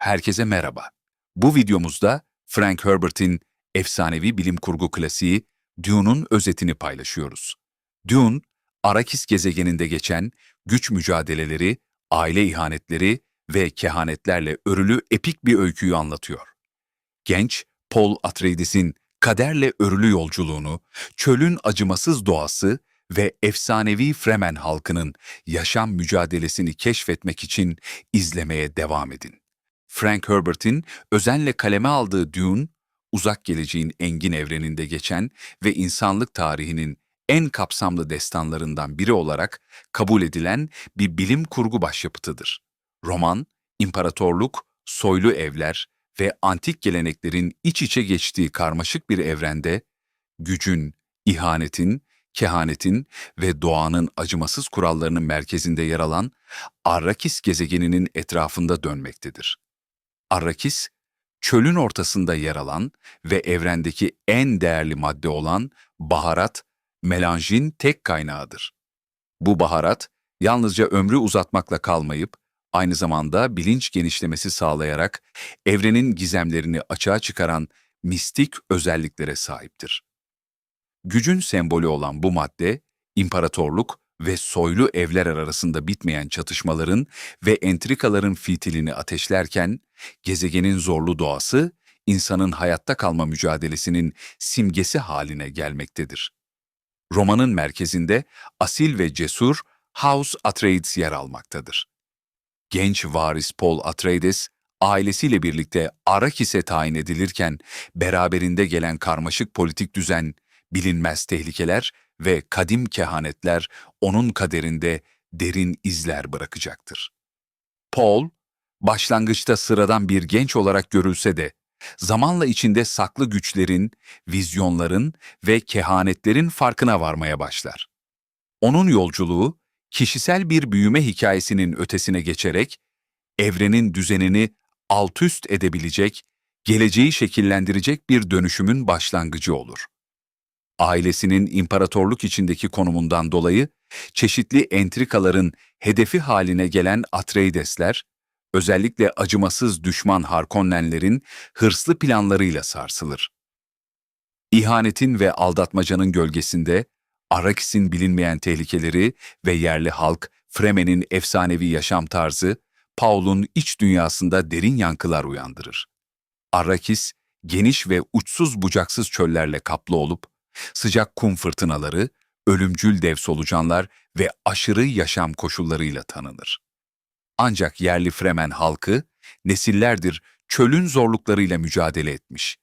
Herkese merhaba. Bu videomuzda Frank Herbert'in efsanevi bilim kurgu klasiği Dune'un özetini paylaşıyoruz. Dune, Arakis gezegeninde geçen güç mücadeleleri, aile ihanetleri ve kehanetlerle örülü epik bir öyküyü anlatıyor. Genç Paul Atreides'in kaderle örülü yolculuğunu, çölün acımasız doğası ve efsanevi Fremen halkının yaşam mücadelesini keşfetmek için izlemeye devam edin. Frank Herbert'in özenle kaleme aldığı Dune, uzak geleceğin engin evreninde geçen ve insanlık tarihinin en kapsamlı destanlarından biri olarak kabul edilen bir bilim kurgu başyapıtıdır. Roman, imparatorluk, soylu evler ve antik geleneklerin iç içe geçtiği karmaşık bir evrende, gücün, ihanetin, kehanetin ve doğanın acımasız kurallarının merkezinde yer alan Arrakis gezegeninin etrafında dönmektedir. Arrakis, çölün ortasında yer alan ve evrendeki en değerli madde olan baharat, melanjin tek kaynağıdır. Bu baharat, yalnızca ömrü uzatmakla kalmayıp, aynı zamanda bilinç genişlemesi sağlayarak evrenin gizemlerini açığa çıkaran mistik özelliklere sahiptir. Gücün sembolü olan bu madde, imparatorluk ve soylu evler arasında bitmeyen çatışmaların ve entrikaların fitilini ateşlerken, gezegenin zorlu doğası, insanın hayatta kalma mücadelesinin simgesi haline gelmektedir. Romanın merkezinde asil ve cesur House Atreides yer almaktadır. Genç varis Paul Atreides, ailesiyle birlikte Arrakis'e tayin edilirken, beraberinde gelen karmaşık politik düzen, bilinmez tehlikeler ve kadim kehanetler onun kaderinde derin izler bırakacaktır. Paul, başlangıçta sıradan bir genç olarak görülse de, zamanla içinde saklı güçlerin, vizyonların ve kehanetlerin farkına varmaya başlar. Onun yolculuğu, kişisel bir büyüme hikayesinin ötesine geçerek, evrenin düzenini altüst edebilecek, geleceği şekillendirecek bir dönüşümün başlangıcı olur ailesinin imparatorluk içindeki konumundan dolayı çeşitli entrikaların hedefi haline gelen Atreidesler, özellikle acımasız düşman Harkonnenlerin hırslı planlarıyla sarsılır. İhanetin ve aldatmacanın gölgesinde Arrakis'in bilinmeyen tehlikeleri ve yerli halk Fremen'in efsanevi yaşam tarzı Paul'un iç dünyasında derin yankılar uyandırır. Arrakis, geniş ve uçsuz bucaksız çöllerle kaplı olup, sıcak kum fırtınaları, ölümcül dev solucanlar ve aşırı yaşam koşullarıyla tanınır. Ancak yerli Fremen halkı nesillerdir çölün zorluklarıyla mücadele etmiş.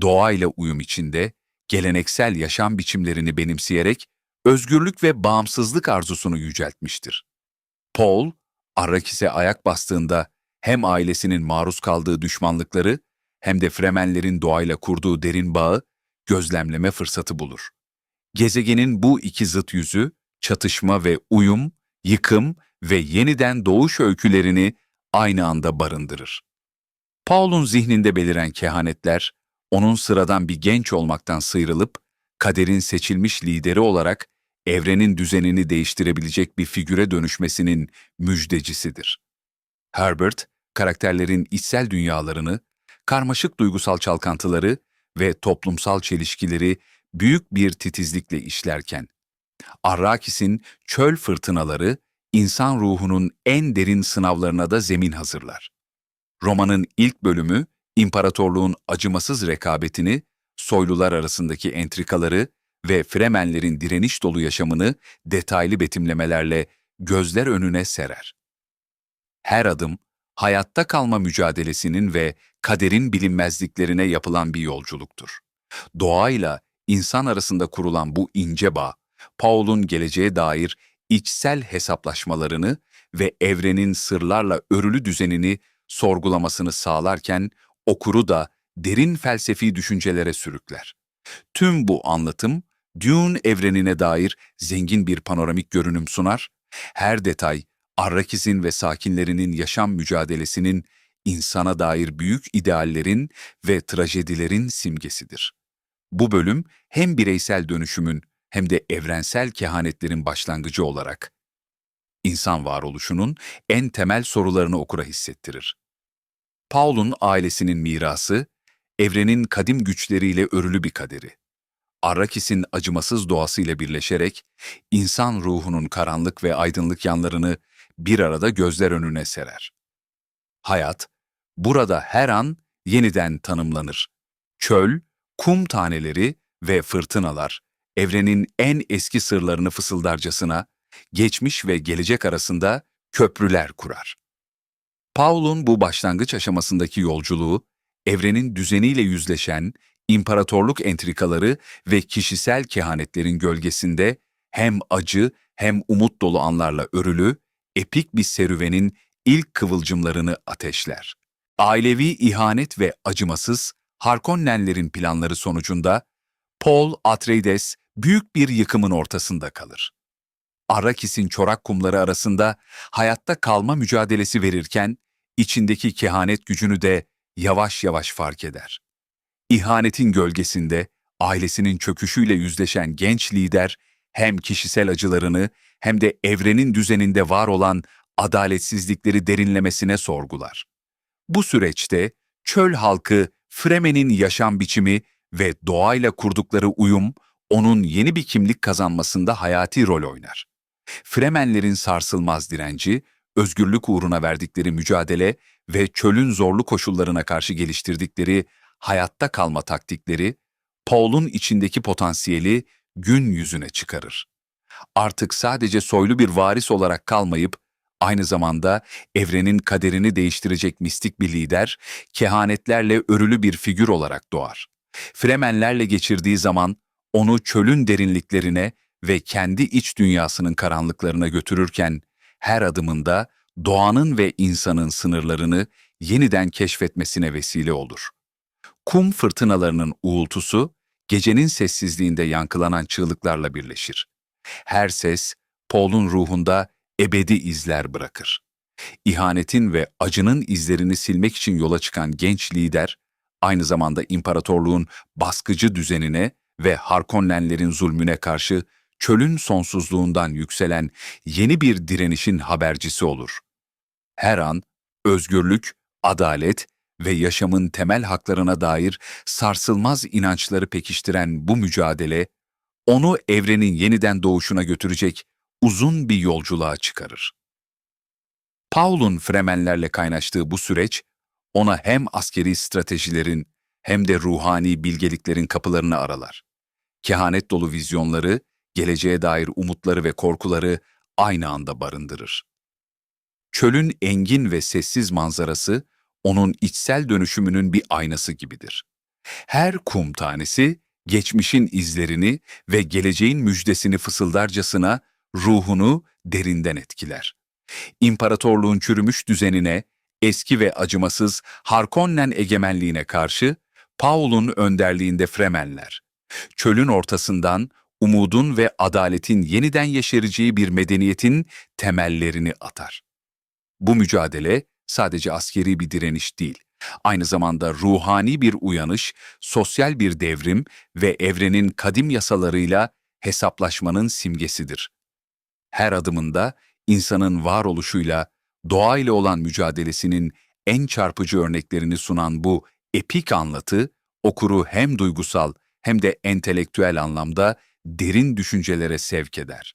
Doğayla uyum içinde geleneksel yaşam biçimlerini benimseyerek özgürlük ve bağımsızlık arzusunu yüceltmiştir. Paul, Arrakis'e ayak bastığında hem ailesinin maruz kaldığı düşmanlıkları hem de Fremenlerin doğayla kurduğu derin bağı gözlemleme fırsatı bulur. Gezegenin bu iki zıt yüzü, çatışma ve uyum, yıkım ve yeniden doğuş öykülerini aynı anda barındırır. Paul'un zihninde beliren kehanetler, onun sıradan bir genç olmaktan sıyrılıp, kaderin seçilmiş lideri olarak evrenin düzenini değiştirebilecek bir figüre dönüşmesinin müjdecisidir. Herbert, karakterlerin içsel dünyalarını, karmaşık duygusal çalkantıları ve toplumsal çelişkileri büyük bir titizlikle işlerken, Arrakis'in çöl fırtınaları insan ruhunun en derin sınavlarına da zemin hazırlar. Romanın ilk bölümü, imparatorluğun acımasız rekabetini, soylular arasındaki entrikaları ve Fremenlerin direniş dolu yaşamını detaylı betimlemelerle gözler önüne serer. Her adım, hayatta kalma mücadelesinin ve kaderin bilinmezliklerine yapılan bir yolculuktur. Doğayla insan arasında kurulan bu ince bağ, Paul'un geleceğe dair içsel hesaplaşmalarını ve evrenin sırlarla örülü düzenini sorgulamasını sağlarken okuru da derin felsefi düşüncelere sürükler. Tüm bu anlatım, Dune evrenine dair zengin bir panoramik görünüm sunar, her detay Arrakis'in ve sakinlerinin yaşam mücadelesinin insana dair büyük ideallerin ve trajedilerin simgesidir. Bu bölüm hem bireysel dönüşümün hem de evrensel kehanetlerin başlangıcı olarak insan varoluşunun en temel sorularını okura hissettirir. Paul'un ailesinin mirası, evrenin kadim güçleriyle örülü bir kaderi. Arrakis'in acımasız doğasıyla birleşerek insan ruhunun karanlık ve aydınlık yanlarını bir arada gözler önüne serer. Hayat, burada her an yeniden tanımlanır. Çöl, kum taneleri ve fırtınalar, evrenin en eski sırlarını fısıldarcasına, geçmiş ve gelecek arasında köprüler kurar. Paul'un bu başlangıç aşamasındaki yolculuğu, evrenin düzeniyle yüzleşen, imparatorluk entrikaları ve kişisel kehanetlerin gölgesinde hem acı hem umut dolu anlarla örülü, epik bir serüvenin ilk kıvılcımlarını ateşler. Ailevi ihanet ve acımasız Harkonnenlerin planları sonucunda Paul Atreides büyük bir yıkımın ortasında kalır. Arrakis'in çorak kumları arasında hayatta kalma mücadelesi verirken içindeki kehanet gücünü de yavaş yavaş fark eder. İhanetin gölgesinde ailesinin çöküşüyle yüzleşen genç lider hem kişisel acılarını hem de evrenin düzeninde var olan adaletsizlikleri derinlemesine sorgular. Bu süreçte çöl halkı Fremen'in yaşam biçimi ve doğayla kurdukları uyum onun yeni bir kimlik kazanmasında hayati rol oynar. Fremenlerin sarsılmaz direnci, özgürlük uğruna verdikleri mücadele ve çölün zorlu koşullarına karşı geliştirdikleri hayatta kalma taktikleri, Paul'un içindeki potansiyeli gün yüzüne çıkarır. Artık sadece soylu bir varis olarak kalmayıp, aynı zamanda evrenin kaderini değiştirecek mistik bir lider, kehanetlerle örülü bir figür olarak doğar. Fremenlerle geçirdiği zaman onu çölün derinliklerine ve kendi iç dünyasının karanlıklarına götürürken, her adımında doğanın ve insanın sınırlarını yeniden keşfetmesine vesile olur. Kum fırtınalarının uğultusu, gecenin sessizliğinde yankılanan çığlıklarla birleşir. Her ses, Paul'un ruhunda ebedi izler bırakır. İhanetin ve acının izlerini silmek için yola çıkan genç lider, aynı zamanda imparatorluğun baskıcı düzenine ve Harkonnenlerin zulmüne karşı çölün sonsuzluğundan yükselen yeni bir direnişin habercisi olur. Her an özgürlük, adalet ve yaşamın temel haklarına dair sarsılmaz inançları pekiştiren bu mücadele, onu evrenin yeniden doğuşuna götürecek uzun bir yolculuğa çıkarır. Paul'un Fremenlerle kaynaştığı bu süreç, ona hem askeri stratejilerin hem de ruhani bilgeliklerin kapılarını aralar. Kehanet dolu vizyonları, geleceğe dair umutları ve korkuları aynı anda barındırır. Çölün engin ve sessiz manzarası, onun içsel dönüşümünün bir aynası gibidir. Her kum tanesi, geçmişin izlerini ve geleceğin müjdesini fısıldarcasına ruhunu derinden etkiler. İmparatorluğun çürümüş düzenine, eski ve acımasız Harkonnen egemenliğine karşı Paul'un önderliğinde Fremenler, çölün ortasından umudun ve adaletin yeniden yeşereceği bir medeniyetin temellerini atar. Bu mücadele sadece askeri bir direniş değil, aynı zamanda ruhani bir uyanış, sosyal bir devrim ve evrenin kadim yasalarıyla hesaplaşmanın simgesidir. Her adımında insanın varoluşuyla, doğayla olan mücadelesinin en çarpıcı örneklerini sunan bu epik anlatı, okuru hem duygusal hem de entelektüel anlamda derin düşüncelere sevk eder.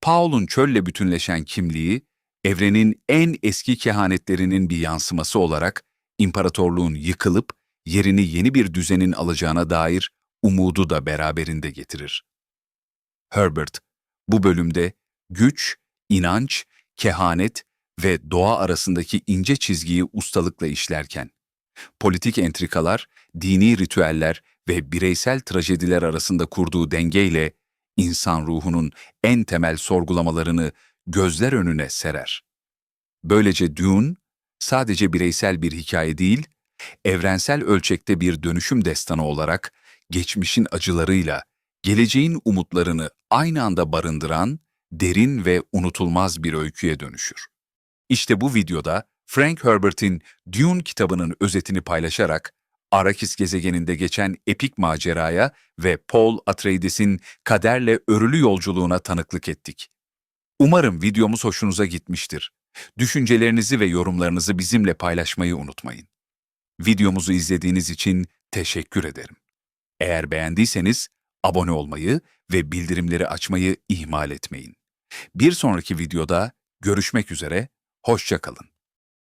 Paul'un çölle bütünleşen kimliği, evrenin en eski kehanetlerinin bir yansıması olarak imparatorluğun yıkılıp yerini yeni bir düzenin alacağına dair umudu da beraberinde getirir. Herbert, bu bölümde güç, inanç, kehanet ve doğa arasındaki ince çizgiyi ustalıkla işlerken, politik entrikalar, dini ritüeller ve bireysel trajediler arasında kurduğu dengeyle insan ruhunun en temel sorgulamalarını gözler önüne serer. Böylece Dune sadece bireysel bir hikaye değil, evrensel ölçekte bir dönüşüm destanı olarak geçmişin acılarıyla geleceğin umutlarını aynı anda barındıran derin ve unutulmaz bir öyküye dönüşür. İşte bu videoda Frank Herbert'in Dune kitabının özetini paylaşarak Arrakis gezegeninde geçen epik maceraya ve Paul Atreides'in kaderle örülü yolculuğuna tanıklık ettik. Umarım videomuz hoşunuza gitmiştir. Düşüncelerinizi ve yorumlarınızı bizimle paylaşmayı unutmayın. Videomuzu izlediğiniz için teşekkür ederim. Eğer beğendiyseniz abone olmayı ve bildirimleri açmayı ihmal etmeyin. Bir sonraki videoda görüşmek üzere, hoşça kalın.